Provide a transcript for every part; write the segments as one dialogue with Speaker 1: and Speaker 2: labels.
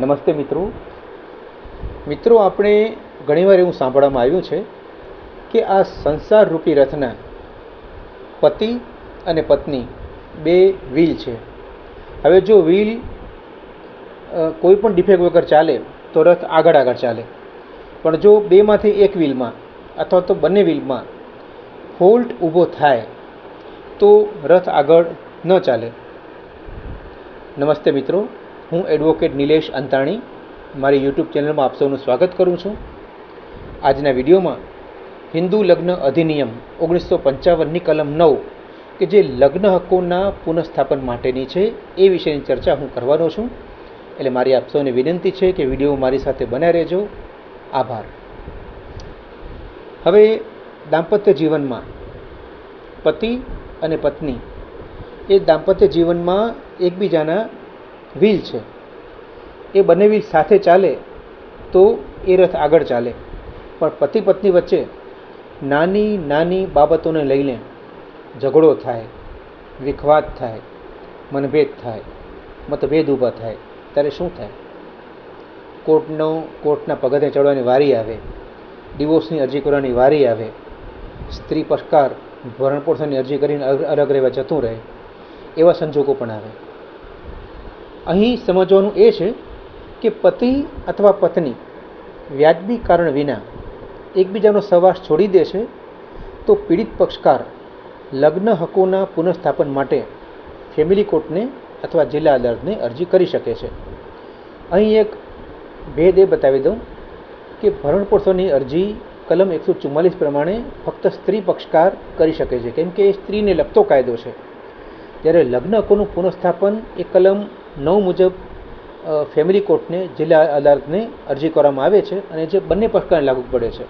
Speaker 1: નમસ્તે મિત્રો. મિત્રો, આપણે ઘણીવાર એવું સાંભળવામાં આવ્યું છે કે આ સંસાર રૂપી રથના પતિ અને પત્ની બે વ્હીલ છે. હવે જો વ્હીલ કોઈ પણ ડિફેક્ટ વગર ચાલે તો રથ આગળ આગળ ચાલે. પણ જો બેમાંથી એક વ્હીલમાં અથવા તો બંને વ્હીલમાં ફોલ્ટ ઊભો થાય તો રથ આગળ ન ચાલે. નમસ્તે મિત્રો. હું એડવોકેટ નિલેશ અંતાણી મારી યુટ્યુબ ચેનલમાં આપ સૌનું સ્વાગત કરું છું. આજના વિડીયોમાં હિન્દુ લગ્ન અધિનિયમ ઓગણીસો પંચાવનની કલમ નવ કે જે લગ્ન હકોના પુનઃસ્થાપન માટેની છે એ વિષયની ચર્ચા હું કરવાનો છું. એટલે મારી આપ સૌને વિનંતી છે કે વીડિયો મારી સાથે બન્યા રહેજો. આભાર. હવે દાંપત્ય જીવનમાં પતિ અને પત્ની. એ દાંપત્ય જીવનમાં એકબીજાના વ્હીલ છે. એ બંને વ્હીલ સાથે ચાલે તો એ રથ આગળ ચાલે. પણ પતિ પત્ની વચ્ચે નાની નાની બાબતોને લઈને ઝઘડો થાય, વિખવાદ થાય, મનભેદ થાય, મતભેદ ઊભા થાય. ત્યારે શું થાય? કોર્ટનો, કોર્ટના પગથે ચડવાની વારી આવે, ડિવોર્સની અરજી કરવાની વારી આવે, સ્ત્રી પક્ષકાર ભરણપોષણની અરજી કરીને અલગ રહેવા જતું રહે, એવા સંજોગો પણ આવે. અહીં સમજવાનું એ છે કે પતિ અથવા પત્ની વ્યાજબી કારણ વિના એકબીજાનો સહવાસ છોડી દે છે, તો પીડિત પક્ષકાર લગ્ન હકોના પુનઃસ્થાપન માટે ફેમિલી કોર્ટને અથવા જિલ્લા અદાલતને અરજી કરી શકે છે. અહીં એક ભેદ એ બતાવી દઉં કે ભરણપોષણની અરજી કલમ એકસો ચુમ્માલીસ પ્રમાણે ફક્ત સ્ત્રી પક્ષકાર કરી શકે છે. કેમ કે એ સ્ત્રીને લગતો કાયદો છે. જ્યારે લગ્ન હકોનું પુનઃસ્થાપન એ કલમ નવ મુજબ ફેમિલી કોર્ટને જિલ્લા અદાલતને અરજી કરવામાં આવે છે અને જે બંને પક્ષકારને લાગુ પડે છે.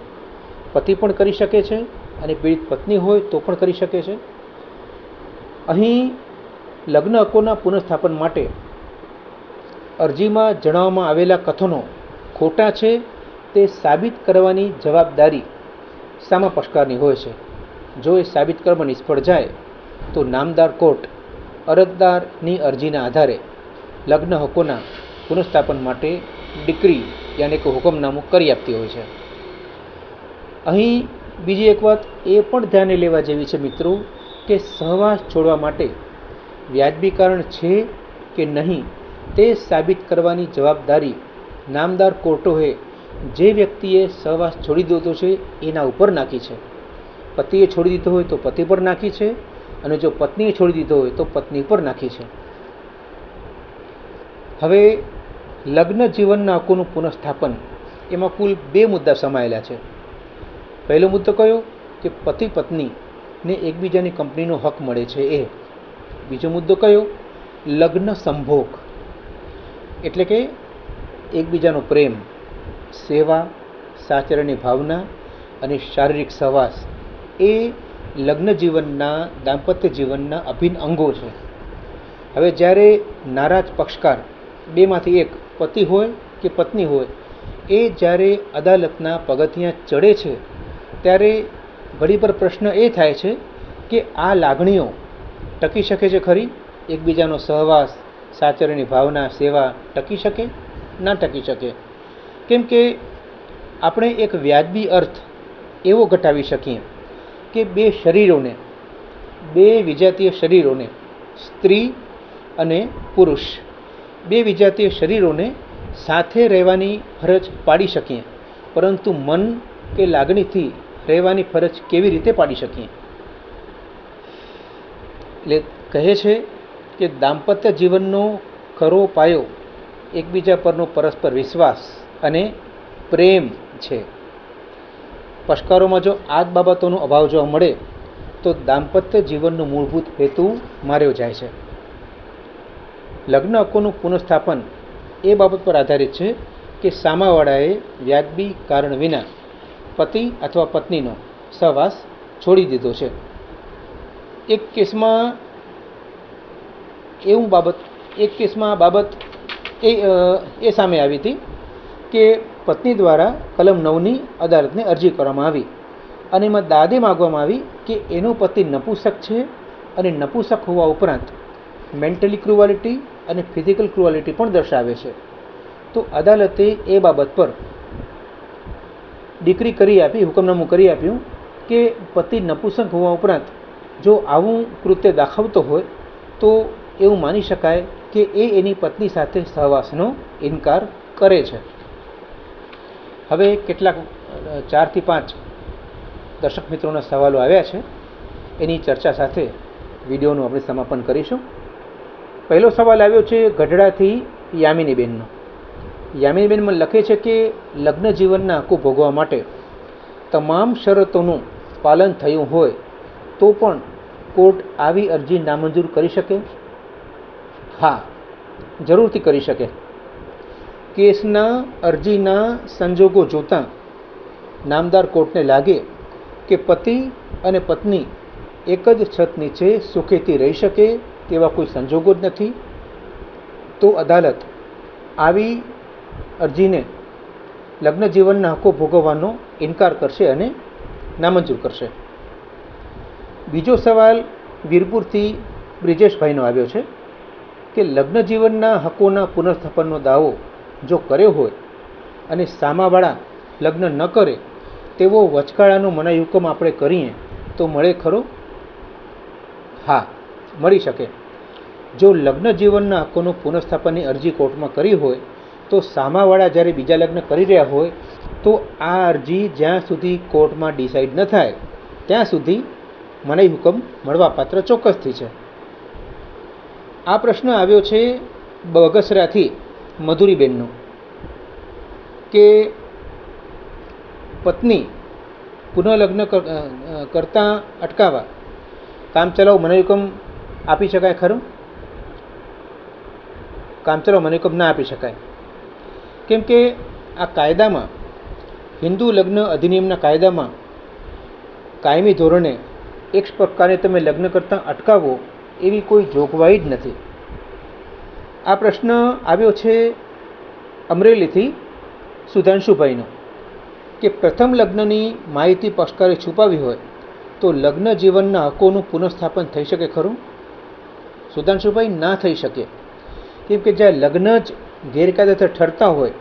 Speaker 1: પતિ પણ કરી શકે છે અને પીડિત પત્ની હોય તો પણ કરી શકે છે. અહીં લગ્ન હકોના પુનઃસ્થાપન માટે અરજીમાં જણાવવામાં આવેલા કથનો ખોટા છે તે સાબિત કરવાની જવાબદારી સામા પક્ષકારની હોય છે. જો એ સાબિત કરવામાં નિષ્ફળ જાય તો નામદાર કોર્ટ અરજદારની અરજીના આધારે લગ્ન હકોના પુનઃસ્થાપન માટે ડિક્રી યાની કે હુકમનામું કરી આપતી હોય છે. અહીં બીજી એક વાત એ પણ ધ્યાને લેવા જેવી છે મિત્રો કે સહવાસ છોડવા માટે વ્યાજબી કારણ છે કે નહીં તે સાબિત કરવાની જવાબદારી નામદાર કોર્ટોએ જે વ્યક્તિએ સહવાસ છોડી દીધો છે એના ઉપર નાખી છે. પતિએ છોડી દીધો હોય તો પતિ પર નાખી છે અને જો પત્નીએ છોડી દીધો હોય તો પત્ની પર નાખી છે. હવે લગ્ન જીવનના હકોનું પુનઃસ્થાપન? એમાં કુલ બે મુદ્દા સમાયેલા છે. પહેલો મુદ્દો કયો? કે પતિ પત્નીને એકબીજાની કંપનીનો હક મળે છે એ. બીજો મુદ્દો કયો? લગ્ન સંભોગ. એટલે કે એકબીજાનો પ્રેમ, સેવા, સાચરણની ભાવના અને શારીરિક સહવાસ એ લગ્ન જીવનના, દાંપત્ય જીવનના અભિન્ન અંગો છે. હવે જ્યારે નારાજ પક્ષકાર બેમાંથી એક પતિ હોય કે પત્ની હોય, એ જ્યારે અદાલતના પગથિયાં ચડે છે, ત્યારે ઘડી પર પ્રશ્ન એ થાય છે કે આ લાગણીઓ ટકી શકે છે ખરી? એકબીજાનો સહવાસ, સાચરની ભાવના, સેવા ટકી શકે? ના ટકી શકે. કેમ કે આપણે એક વ્યાજબી અર્થ એવો ઘટાવી શકીએ કે બે શરીરોને, બે વિજાતીય શરીરોને, સ્ત્રી અને પુરુષ બે વિજાતીય શરીરોને સાથે રહેવાની ફરજ પાડી શકીએ. પરંતુ મન કે લાગણીથી રહેવાની ફરજ કેવી રીતે પાડી શકીએ? એટલે કહે છે કે દાંપત્ય જીવનનો ખરો પાયો એકબીજા પરનો પરસ્પર વિશ્વાસ અને પ્રેમ છે. પશ્કારોમાં જો આ બાબતોનો અભાવ જોવા મળે, તો દાંપત્ય જીવનનો મૂળભૂત હેતુ માર્યો જાય છે. લગ્ન હકોનું પુનઃસ્થાપન એ બાબત પર આધારિત છે કે સામાવાળાએ વ્યાજબી કારણ વિના પતિ અથવા પત્નીનો સહવાસ છોડી દીધો છે. એક કેસમાં એવું બાબત, એક કેસમાં બાબત એ એ સામે આવી હતી કે પત્ની દ્વારા કલમ નવની અદાલતને અરજી કરવામાં આવી અને એમાં દાદે માગવામાં આવી કે એનો પતિ નપુસક છે અને નપુસક હોવા ઉપરાંત મેન્ટલી ક્રુવાલિટી અને ફિઝિકલ ક્રુઆલિટી પણ દર્શાવે છે. તો અદાલતે એ બાબત પર ડિક્રી કરી આપી, હુકમનામું કરી આપ્યું કે પતિ નપુસંક હોવા ઉપરાંત જો આવું કૃત્ય દાખવતો હોય તો એવું માની શકાય કે એ એની પત્ની સાથે સહવાસનો ઇનકાર કરે છે. હવે કેટલાક ચારથી પાંચ દર્શક મિત્રોના સવાલો આવ્યા છે. એની ચર્ચા સાથે વિડીયોનું આપણે સમાપન કરીશું. પહેલો સવાલ આવ્યો છે ગઢડાથી યામિનીબેનનો. યામિનીબેનમાં લખે છે કે લગ્ન જીવનના આખું ભોગવા માટે તમામ શરતોનું પાલન થયું હોય તો પણ કોર્ટ આવી અરજી નામંજૂર કરી શકે? હા, જરૂરથી કરી શકે. કેસના અરજીના સંજોગો જોતાં નામદાર કોર્ટને લાગે કે પતિ અને પત્ની એક જ છત નીચે સુખેથી રહી શકે તેવા કોઈ સંજોગો જ નથી. તો અદાલત આવી અરજીને લગ્ન જીવનના હકો ભોગવવાનો ઇનકાર કરશે અને નામંજૂર કરશે. બીજો સવાલ વીરપુરથી બ્રિજેશભાઈનો આવ્યો છે કે લગ્ન જીવનના હકોના પુનર્સ્થાપનનો દાવો જો કર્યો હોય અને સામાવાળા લગ્ન ન કરે, તેવો વચગાળાનો મનાઈ હુકમ આપણે કરીએ તો મળે ખરો? હા, મળી શકે. જો લગ્ન જીવનના હક્કોનું પુનઃસ્થાપનની અરજી કોર્ટમાં કરી હોય, તો સામાવાળા જ્યારે બીજા લગ્ન કરી રહ્યા હોય, તો આ અરજી જ્યાં સુધી કોર્ટમાં ડિસાઇડ ન થાય, ત્યાં સુધી મનાઈ હુકમ મળવાપાત્ર ચોક્કસથી છે. આ પ્રશ્ન આવ્યો છે બગસરાથી મધુરીબેનનો કે પત્ની પુનઃલગ્ન કરતાં અટકાવવા. કામચલાઉ હુકમ આપી શકાય ખરું? કામચલાઉ મનાઈ હુકમ ના આપી શકાય. કેમ કે આ કાયદામાં, હિન્દુ લગ્ન અધિનિયમના કાયદામાં કાયમી ધોરણે એક પ્રકારે તમે લગ્ન કરતાં અટકાવો એવી કોઈ જોગવાઈ જ નથી. આ પ્રશ્ન આવ્યો છે અમરેલીથી સુધાંશુભાઈનો, કે પ્રથમ લગ્નની માહિતી પક્ષકારે છુપાવી હોય તો લગ્ન જીવનના હકોનું પુનઃસ્થાપન થઈ શકે ખરું? સુધાંશુભાઈ ના થઈ શકે. કેમ કે જ્યાં લગ્ન જ ગેરકાયદેસર ઠરતા હોય,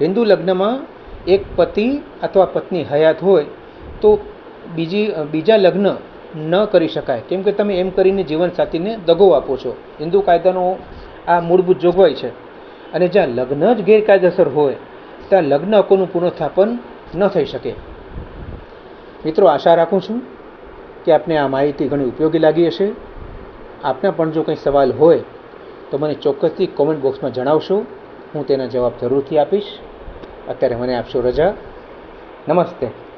Speaker 1: હિન્દુ લગ્નમાં એક પતિ અથવા પત્ની હયાત હોય, તો બીજી, બીજા લગ્ન ન કરી શકાય. કેમ કે તમે એમ કરીને જીવનસાથીને દગો આપો છો. હિન્દુ કાયદાનો આ મૂળભૂત જોગવાઈ છે. અને જ્યાં લગ્ન જ ગેરકાયદેસર હોય, ત્યાં લગ્ન હકોનું પુનઃસ્થાપન ન થઈ શકે. મિત્રો, આશા રાખું છું કે આપને આ માહિતી ઘણી ઉપયોગી લાગી હશે. આપને પણ જો કંઈ સવાલ હોય તો મને ચોક્કસથી કોમેન્ટ બોક્સમાં જણાવશો. હું તેના જવાબ જરૂરથી આપીશ. અત્યારે મને આપશો રજા. નમસ્તે.